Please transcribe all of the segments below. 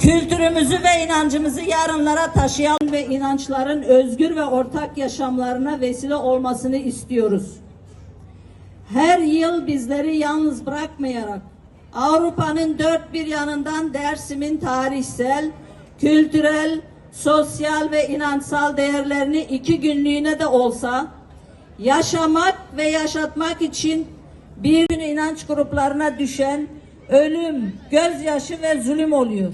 Kültürümüzü ve inancımızı yarınlara taşıyan ve inançların özgür ve ortak yaşamlarına vesile olmasını istiyoruz. Her yıl bizleri yalnız bırakmayarak Avrupa'nın dört bir yanından Dersim'in tarihsel, kültürel, sosyal ve inançsal değerlerini iki günlüğüne de olsa yaşamak ve yaşatmak için bir gün inanç gruplarına düşen ölüm, gözyaşı ve zulüm oluyor.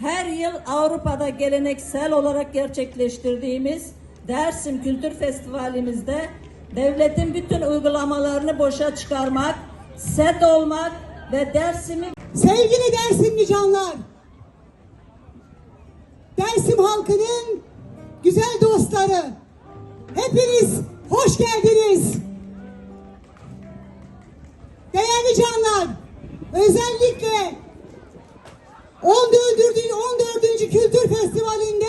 Her yıl Avrupa'da geleneksel olarak gerçekleştirdiğimiz Dersim Kültür Festivalimizde devletin bütün uygulamalarını boşa çıkarmak, set olmak ve Dersim'i Sevgili Dersimli canlar, Dersim halkının güzel dostları, hepiniz hoş geldiniz. Değerli canlar, özellikle 14. 14. Kültür Festivali'nde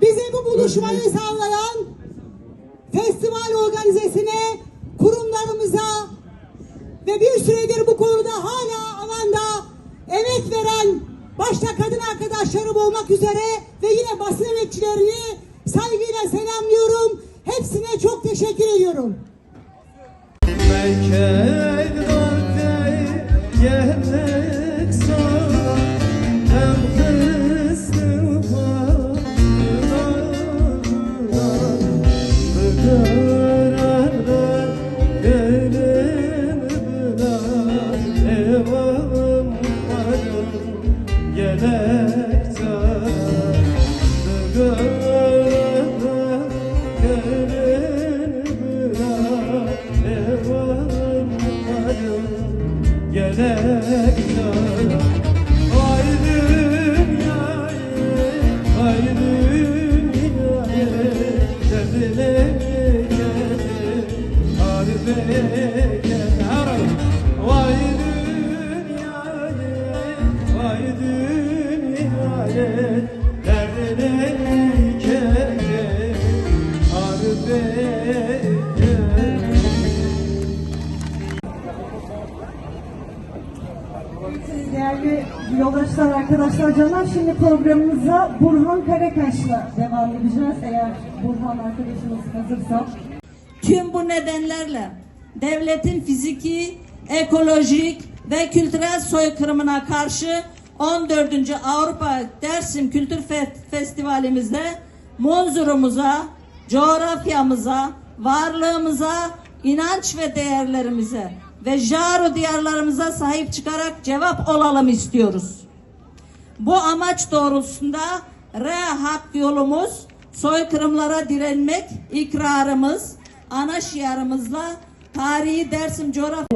bize bu buluşmayı sağlayan festival organizesine, kurumlarımıza, ve bir süredir bu konuda hala alanda emek veren başta kadın arkadaşlarım olmak üzere ve yine basın emekçilerini saygıyla selamlıyorum. Hepsine çok teşekkür ediyorum. Mekke'de Değerli yoldaşlar, arkadaşlar, canlar şimdi programımıza Burhan Karakaş'la devam edeceğiz. Eğer Burhan arkadaşımız hazırsa. Tüm bu nedenlerle devletin fiziki, ekolojik ve kültürel soykırımına karşı 14. Avrupa Dersim Kültür Fe- Festivalimizde Munzurumuza, coğrafyamıza, varlığımıza, inanç ve değerlerimize ve Jaro diyarlarımıza sahip çıkarak cevap olalım istiyoruz. Bu amaç doğrultusunda R yolumuz, soykırımlara direnmek ikrarımız, ana şiarımızla tarihi Dersim coğrafya...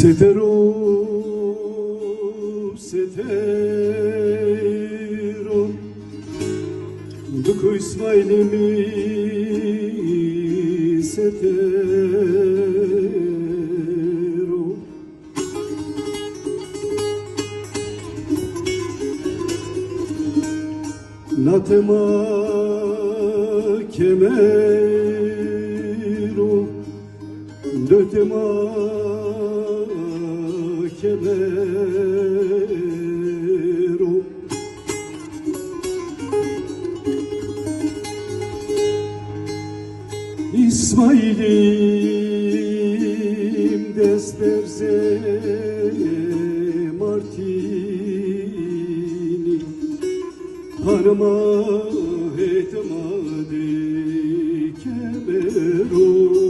Setero, setero, Duku İsmail'imi setero. Natema kemero, Dötema kemero. İsmail'im desterze martini Hanıma etmadi kemero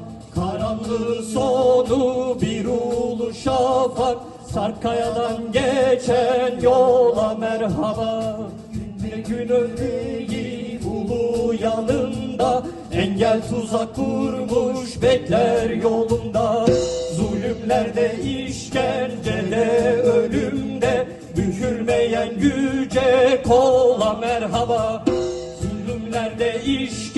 Karanlığı sonu bir ulu şafak Sarkayadan geçen yola merhaba. Gün gün ödeyi ulu yanında. Engel tuzak kurmuş bekler yolunda. Zulümlerde işkencede ölümde. Bükülmeyen yüce kola merhaba. Zulümlerde, işkencede,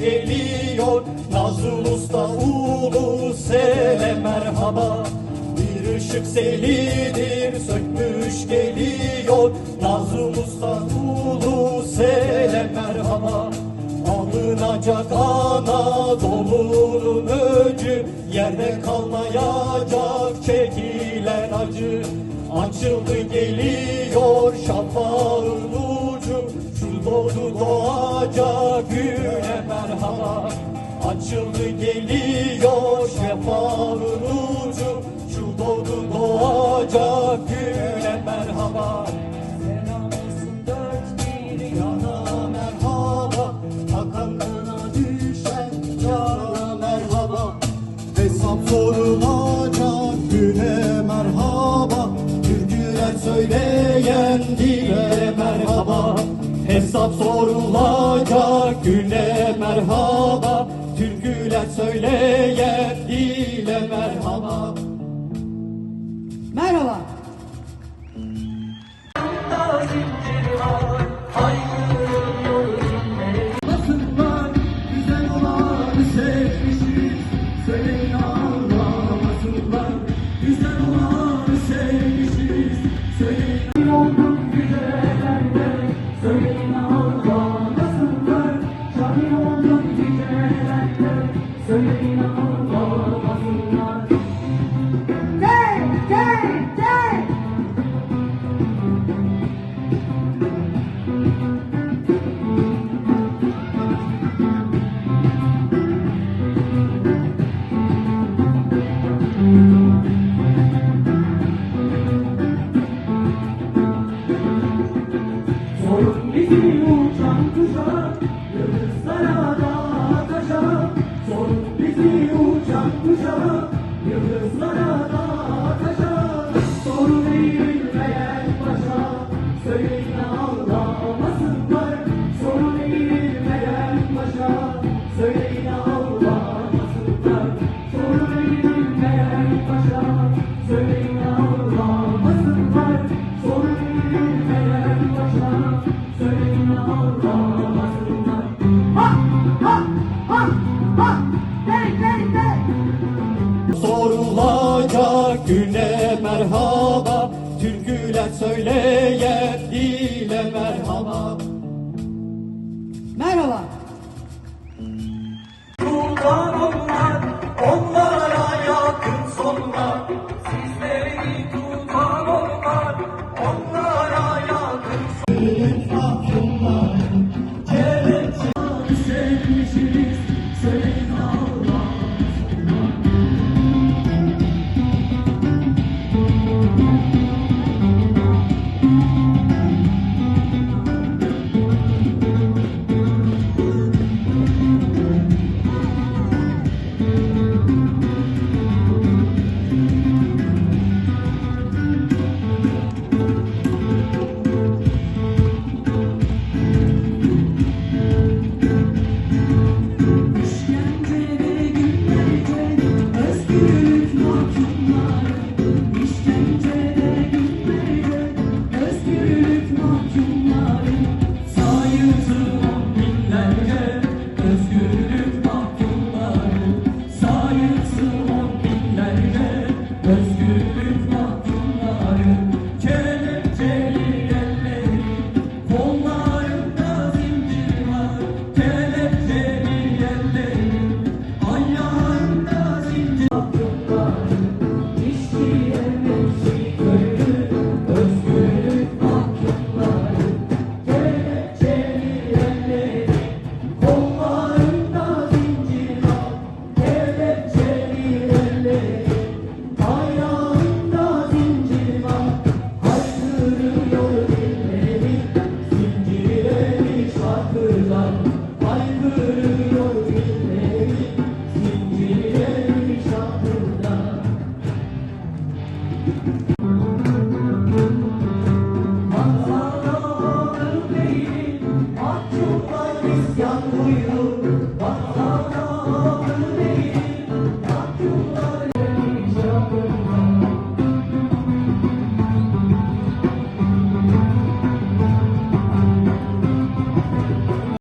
geliyor. Nazlı Usta ulu sele merhaba. Bir ışık selidir sökmüş geliyor. Nazlı Usta ulu sele merhaba. Alınacak Anadolu'nun öcü Yerde kalmayacak çekilen acı. Açıldı geliyor şafağın Açıldı geliyor şafağın ucu Şu doğdu doğacak güne merhaba. Selam dört bir yana merhaba. Hakan'ına düşen cana merhaba. Hesap sorulacak güne merhaba. Türküler söyleyen dile merhaba. Hesap sorulacak güne merhaba Türküler söyleyen dile merhaba Merhaba. Söyleyen dile Merhaba,